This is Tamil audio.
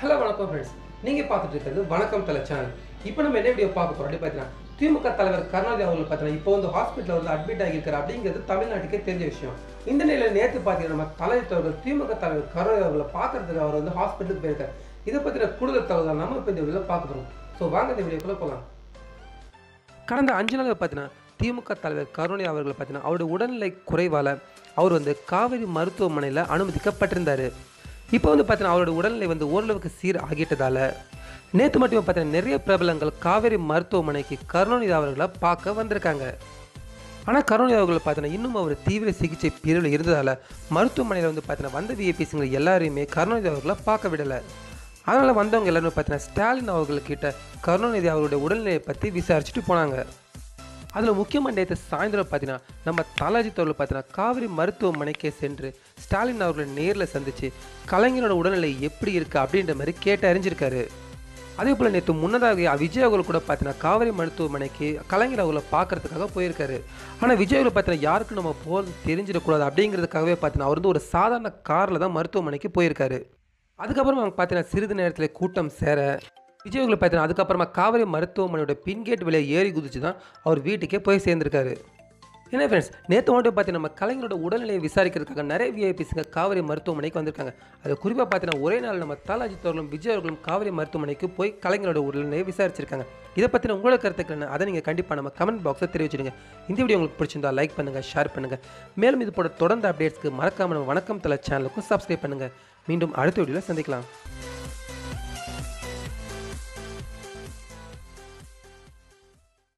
ஹலோ வணக்கம் ஃப்ரெண்ட்ஸ் நீங்கள் பார்த்துட்டு இருக்கிறது வணக்கம் தலை சேனல் இப்போ நம்ம என்ன வீடியோ பார்க்க போகிறோம் அப்படின்னு பார்த்தீங்கன்னா திமுக தலைவர் கருணாநிதி அவர்கள் பார்த்தீங்கன்னா இப்போ வந்து ஹாஸ்பிட்டலில் வந்து அட்மிட் ஆகியிருக்காரு அப்படிங்கிறது தமிழ்நாட்டுக்கே தெரிஞ்ச விஷயம். இந்த நிலையில் நேற்று பார்த்தீங்கன்னா நம்ம தலைவர் அவர்கள் திமுக தலைவர் கருணாநிதி அவர்களை பார்க்கறதுக்கு அவர் வந்து ஹாஸ்பிட்டலுக்கு போயிருக்காரு. இதை பற்றின கூடுதல் தகவல் நம்ம இப்போ இந்த வீடியோவில் பார்க்க போகிறோம் ஸோ வாங்க இந்த வீடியோக்குள்ளே போகலாம் கடந்த அஞ்சு நாள் பார்த்தீங்கன்னா திமுக தலைவர் கருணாநிதி அவர்கள் பார்த்தீங்கன்னா அவருடைய உடல்நிலை குறைவால் அவர் வந்து காவேரி மருத்துவமனையில் அனுமதிக்கப்பட்டிருந்தார். இப்போ வந்து பார்த்தீங்கன்னா அவரோட உடல்நிலை வந்து ஓரளவுக்கு சீர் ஆகிட்டதால நேற்று மட்டுமே பார்த்தீங்கன்னா நிறைய பிரபலங்கள் காவேரி மருத்துவமனைக்கு கருணாநிதி அவர்களை பார்க்க வந்திருக்காங்க. ஆனால் கருணாநிதி அவர்கள் பார்த்தீங்கன்னா இன்னும் அவர் தீவிர சிகிச்சை பிரிவில் இருந்ததால் மருத்துவமனையில் வந்து பார்த்தீங்கன்னா வந்த விஐபிஸுங்க எல்லாரையுமே கருணாநிதி அவர்களை பார்க்க விடலை. அதனால் வந்தவங்க எல்லாருமே பார்த்தீங்கன்னா ஸ்டாலின் அவர்கள்கிட்ட கருணாநிதி அவருடைய உடல்நிலையை பற்றி விசாரிச்சுட்டு போனாங்க. அதில் முக்கியமாக நேற்று சாயந்தரம் பார்த்தீங்கன்னா நம்ம தாலாஜி அவர்கள் பார்த்தீங்கன்னா காவிரி மருத்துவமனைக்கே சென்று ஸ்டாலின் அவர்களை நேரில் சந்தித்து கலைஞரோட உடல்நிலை எப்படி இருக்குது அப்படின்ற மாதிரி கேட்டு அறிஞ்சிருக்காரு. அதே போல் நேற்று முன்னதாக விஜய் அவர்கள் கூட பார்த்தீங்கன்னா காவிரி மருத்துவமனைக்கு கலைஞர் அவர்களை பார்க்கறதுக்காக போயிருக்காரு. ஆனால் விஜய் அவர்கள் பார்த்தீங்கன்னா யாருக்கும் நம்ம போகிறது தெரிஞ்சிடக்கூடாது அப்படிங்கிறதுக்காகவே பார்த்தீங்கன்னா அவர் வந்து ஒரு சாதாரண காரில் தான் மருத்துவமனைக்கு போயிருக்காரு. அதுக்கப்புறம் அவங்க பார்த்தீங்கன்னா சிறிது நேரத்தில் கூட்டம் சேர விஜயகுல அவர்களை பார்த்தீங்கன்னா அதுக்கப்புறமா காவிரி மருத்துவமனையோட பின்கேட் விலையை ஏறி குதிச்சு தான் அவர் வீட்டுக்கே போய் சேர்ந்திருக்காரு. என்ன ஃப்ரெண்ட்ஸ் நேற்று மட்டும் பார்த்தீங்கன்னா நம்ம கலைஞரோட உடல்நிலையை விசாரிக்கிறதுக்காக நிறைய விஐபிஸுங்க காவிரி மருத்துவமனைக்கு வந்திருக்காங்க. அது குறிப்பாக பார்த்தீங்கன்னா ஒரே நாள் நம்ம தாலாஜி தோர்களும் விஜய் அவர்களும் காவிரி மருத்துவமனைக்கு போய் கலைஞரோட உடல்நிலையை விசாரிச்சிருக்காங்க. இதை பற்றின உங்களோட கருத்துக்கள் என்ன? அதை நீங்கள் கண்டிப்பாக நம்ம கமெண்ட் பாக்ஸை தெரிவிச்சிடுங்க. இந்த வீடியோ உங்களுக்கு பிடிச்சிருந்தா லைக் பண்ணுங்கள் ஷேர் பண்ணுங்கள் மேலும் இது போல தொடர்ந்து அப்டேட்ஸ்க்கு மறக்காமல் நம்ம வணக்கம் தலை சேனலுக்கும் சப்ஸ்கிரைப் பண்ணுங்கள் மீண்டும் அடுத்த வீடியோவில் சந்திக்கலாம்.